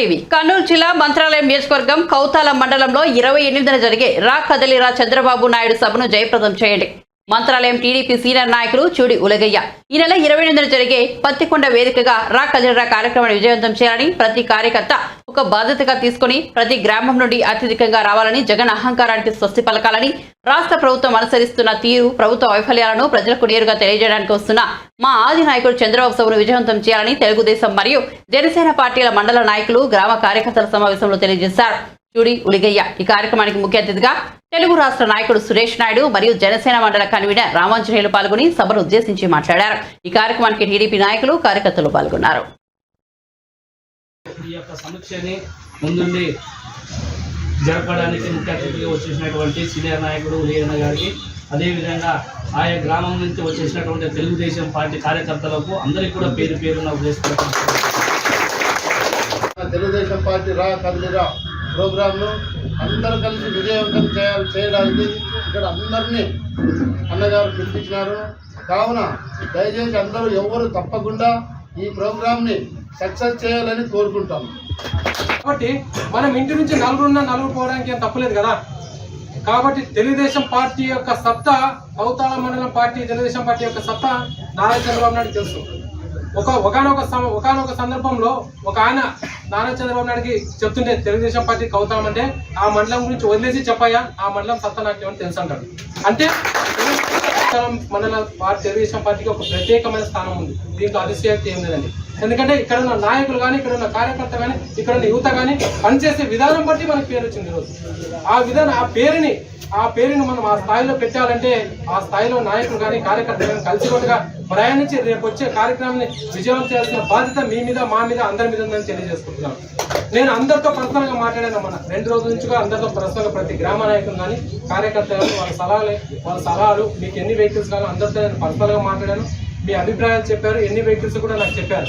TV. Kurnool జిల్లా మంత్రాలయం నియోజకవర్గం కౌతాల మండలంలో ఇరవై ఎనిమిదిన జరిగే రా కదలిరా చంద్రబాబు నాయుడు సభను జయప్రదం చేయండి. మంత్రాలయం టీడీపీ సీనియర్ నాయకులు చూడి ఉలగయ్య. ఈ నెల ఇరవై ఎనిమిదిన జరిగే పత్తికొండ వేదికగా రా కదలిరా కార్యక్రమాన్ని విజయవంతం చేయాలని ప్రతి కార్యకర్త ఒక బాధ్యతగా తీసుకుని ప్రతి గ్రామం నుండి అత్యధికంగా రావాలని జగన్ అహంకారానికి స్వస్తి పలకాలని రాష్ట్ర ప్రభుత్వం అనుసరిస్తున్న తీరు ప్రభుత్వ వైఫల్యాలను ప్రజలకు నేరుగా తెలియజేయడానికి వస్తున్న మా ఆది నాయకుడు చంద్రబాబు సభను విజయవంతం చేయాలని తెలుగుదేశం మరియు జనసేన పార్టీల మండల నాయకులు గ్రామ కార్యకర్తల సమావేశంలో తెలియజేశారు. చూడి ఉలిగయ్య ఈ కార్యక్రమానికి ముఖ్య అతిథిగా తెలుగు రాష్ట్ర నాయకుడు సురేష్ నాయుడు మరియు జనసేన మండల కన్వీనర్ రామాంజనేయులు పాల్గొని సభను ఉద్దేశించి మాట్లాడారు. ఈ కార్యక్రమానికి టీడీపీ నాయకులు కార్యకర్తలు పాల్గొన్నారు. ఈ యొక్క సమీక్షని ముందుండి జరపడానికి ముఖ్య అతిథిగా వచ్చేసినటువంటి సీనియర్ నాయకుడు ఉదయన్న గారికి అదేవిధంగా ఆయా గ్రామం నుంచి వచ్చేసినటువంటి తెలుగుదేశం పార్టీ కార్యకర్తలకు అందరికీ కూడా పేరు పేరున ఉద్దేశపడుతున్నాను తెలుగుదేశం పార్టీ రా కదిలిరా ప్రోగ్రాంను అందరూ కలిసి విజయవంతం చేయాలి చేయడానికి ఇక్కడ అందరినీ అన్నగారు పిలిపించినారు. కావున దయచేసి అందరూ ఎవరు తప్పకుండా ఈ ప్రోగ్రాంని సక్సెస్ చేయాలని కోరుకుంటాం. కాబట్టి మనం ఇంటి నుంచి నలుగురున్న నలుగురు పోవడానికి ఏం తప్పలేదు కదా? కాబట్టి తెలుగుదేశం పార్టీ యొక్క సత్తా అవతాల మండలం పార్టీ తెలుగుదేశం పార్టీ యొక్క సత్తా నారా చంద్రబాబు నాయుడు తెలుసు. ఒక ఒకనొక ఒకనొక సందర్భంలో ఒక ఆయన నారా చంద్రబాబు నాయుడుకి చెప్తుంటే తెలుగుదేశం పార్టీకి అవుతామంటే అంటే ఆ మండలం గురించి వదిలేసి చెప్పాయా ఆ మండలం సత్తా నాకు ఏమని తెలుసు అంటాడు. అంటే కౌతాళం మండల పార్టీ తెలుగుదేశం పార్టీకి ఒక ప్రత్యేకమైన స్థానం ఉంది. దీంట్లో అతిశయోక్తి ఏం లేదండి. ఎందుకంటే ఇక్కడ ఉన్న నాయకులు కానీ ఇక్కడ ఉన్న కార్యకర్త కానీ ఇక్కడ ఉన్న యువత కానీ పనిచేసే విధానం బట్టి మనకు పేరు వచ్చింది ఈరోజు. ఆ విధానం ఆ పేరుని ఆ పేరుని మనం ఆ స్థాయిలో పెట్టాలంటే ఆ స్థాయిలో నాయకులు కానీ కార్యకర్తలు కలిసి కలిసికట్టుగా ప్రయాణించి రేపు వచ్చే కార్యక్రమాన్ని విజయవంతం చేయాల్సిన బాధ్యత మీ మీద మా మీద అందరి మీద ఉందని తెలియజేసుకుంటున్నాను. నేను అందరితో పర్సనల్ మాట్లాడాను మన రెండు రోజుల నుంచి కూడా అందరితో పర్సనల్ ప్రతి గ్రామ నాయకులు కానీ కార్యకర్తలు కానీ వాళ్ళ సలహాలు వాళ్ళ సలహాలు మీకు ఎన్ని వెహికల్స్ కానీ అందరితో నేను పర్సనల్గా మాట్లాడాను. మీ అభిప్రాయాలు చెప్పారు ఎన్ని వెహికల్స్ కూడా నాకు చెప్పారు.